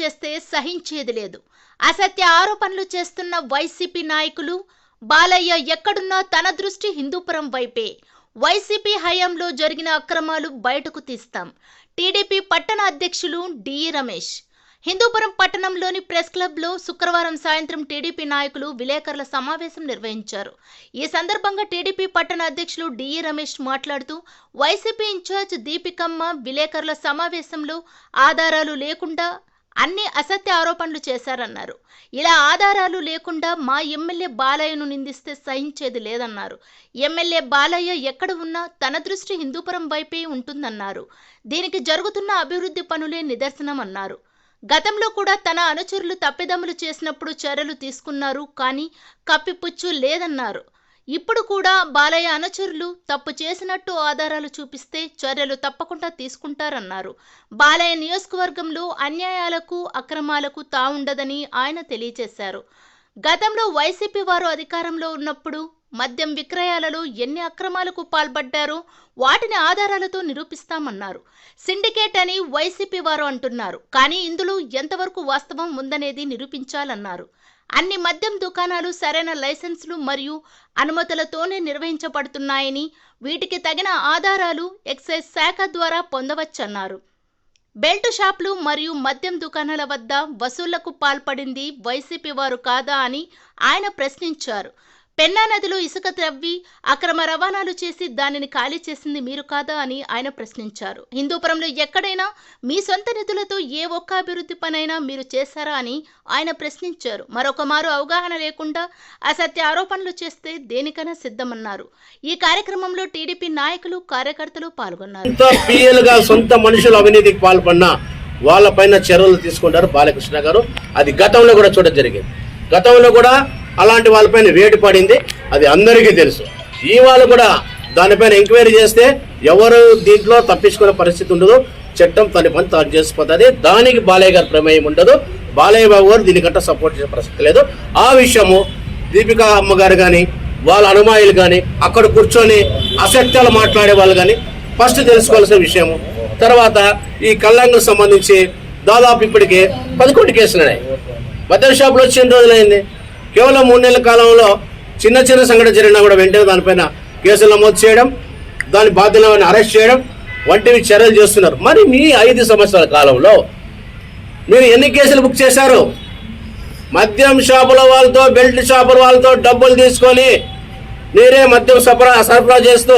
చేస్తే సహించేది లేదు. అసత్య ఆరోపణలు చేస్తున్న వైసీపీ నాయకులు బాలయ్య ఎక్కడున్నా తన దృష్టి హిందూపురం వైపే. వైసీపీ హయాంలో జరిగిన అక్రమాలు బయటకు తీస్తాం. టీడీపీ పట్టణ అధ్యక్షులు డి. రమేష్. హిందూపురం పట్టణంలోని ప్రెస్ క్లబ్లో శుక్రవారం సాయంత్రం టీడీపీ నాయకులు విలేకరుల సమావేశం నిర్వహించారు. ఈ సందర్భంగా టీడీపీ పట్టణ అధ్యక్షులు డిఈ రమేష్ మాట్లాడుతూ వైసీపీ ఇన్ఛార్జ్ దీపికమ్మ విలేకరుల సమావేశంలో ఆధారాలు లేకుండా అన్ని అసత్య ఆరోపణలు చేశారన్నారు. ఇలా ఆధారాలు లేకుండా మా ఎమ్మెల్యే బాలయ్యను నిందిస్తే సహించేది లేదన్నారు. ఎమ్మెల్యే బాలయ్య ఎక్కడ ఉన్నా తన దృష్టి హిందూపురం వైపే ఉంటుందన్నారు. దీనికి జరుగుతున్న అభివృద్ధి పనులే నిదర్శనం అన్నారు గతంలో కూడా తన అనుచరులు తప్పిదమ్ములు చేసినప్పుడు చర్యలు తీసుకున్నారు కానీ కప్పిపుచ్చు లేదన్నారు. ఇప్పుడు కూడా బాలయ్య అనుచరులు తప్పు చేసినట్టు ఆధారాలు చూపిస్తే చర్యలు తప్పకుండా తీసుకుంటారన్నారు. బాలయ్య నియోజకవర్గంలో అన్యాయాలకు అక్రమాలకు తావుండదని ఆయన తెలియజేశారు. గతంలో వైసీపీ వారు అధికారంలో ఉన్నప్పుడు మద్యం విక్రయాలలో ఎన్ని అక్రమాలకు పాల్పడ్డారో వాటిని ఆధారాలతో నిరూపిస్తామన్నారు. సిండికేట్ అని వైసీపీ వారు అంటున్నారు. కానీ ఇందులో ఎంతవరకు వాస్తవం ఉందనేది నిరూపించాలన్నారు. అన్ని మద్యం దుకాణాలు సరైన లైసెన్సులు మరియు అనుమతులతోనే నిర్వహించబడుతున్నాయని వీటికి తగిన ఆధారాలు ఎక్సైజ్ శాఖ ద్వారా పొందవచ్చన్నారు. బెల్ట్ షాపులు మరియు మద్యం దుకాణాల వద్ద వసూళ్ళకు పాల్పడింది వైసీపీ వారు కాదా అని ఆయన ప్రశ్నించారు. పెన్నా నదిలో ఇసుక త్రవ్వి అక్రమ రవాణాలు చేసి దానిని ఖాళీ చేసింది మీరు కాదా అని ఆయన ప్రశ్నించారు. హిందూపురంలో ఎక్కడైనా మీ సొంత నిధులతో ఏ ఒక్క అభివృద్ధి పనైనా మీరు చేశారా అని ఆయన ప్రశ్నించారు. మరొక మారు అవగాహన లేకుండా అసత్య ఆరోపణలు చేస్తే దేనికైనా సిద్ధమన్నారు. ఈ కార్యక్రమంలో టీడీపీ నాయకులు కార్యకర్తలు పాల్గొన్నారు. సొంత మనుషులు అవినీతికి పాల్పడిన వాళ్ళపైన చర్యలు తీసుకుంటారు బాలకృష్ణ గారు. అది గతంలో కూడా చూడడం జరిగింది. గతంలో కూడా అలాంటి వాళ్ళపైన వేటు పడింది. అది అందరికీ తెలుసు. ఈ వాళ్ళు కూడా దానిపైన ఎంక్వైరీ చేస్తే ఎవరు దీంట్లో తప్పించుకునే పరిస్థితి ఉండదు. చట్టం తన పని తాను చేసిపోతుంది దానికి బాలయ్య గారి ప్రమేయం ఉండదు. బాలయ్య బాబు గారు దీనికంటే సపోర్ట్ చేసే పరిస్థితి లేదు. ఆ విషయము దీపికా అమ్మగారు కానీ వాళ్ళ అనుమాయులు కానీ అక్కడ కూర్చొని అసత్యాలు మాట్లాడే వాళ్ళు కానీ ఫస్ట్ తెలుసుకోవాల్సిన విషయము. తర్వాత ఈ కళ్యాణకు సంబంధించి దాదాపు ఇప్పటికే పదకొండు కేసులు ఉన్నాయి మద్యం షాపులు వచ్చిన రోజులైంది? కేవలం మూడు నెలల కాలంలో చిన్న చిన్న సంఘటన జరిగినా కూడా వెంటనే దానిపైన కేసులు నమోదు చేయడం దాని బాధ్యులను అరెస్ట్ చేయడం వంటివి చర్యలు చేస్తున్నారు. మరి మీ ఐదు సంవత్సరాల కాలంలో మీరు ఎన్ని కేసులు బుక్ చేశారు? మద్యం షాపుల వాళ్ళతో బెల్ట్ షాపుల వాళ్ళతో డబ్బులు తీసుకొని మీరే మద్యం సరఫరా సరఫరా చేస్తూ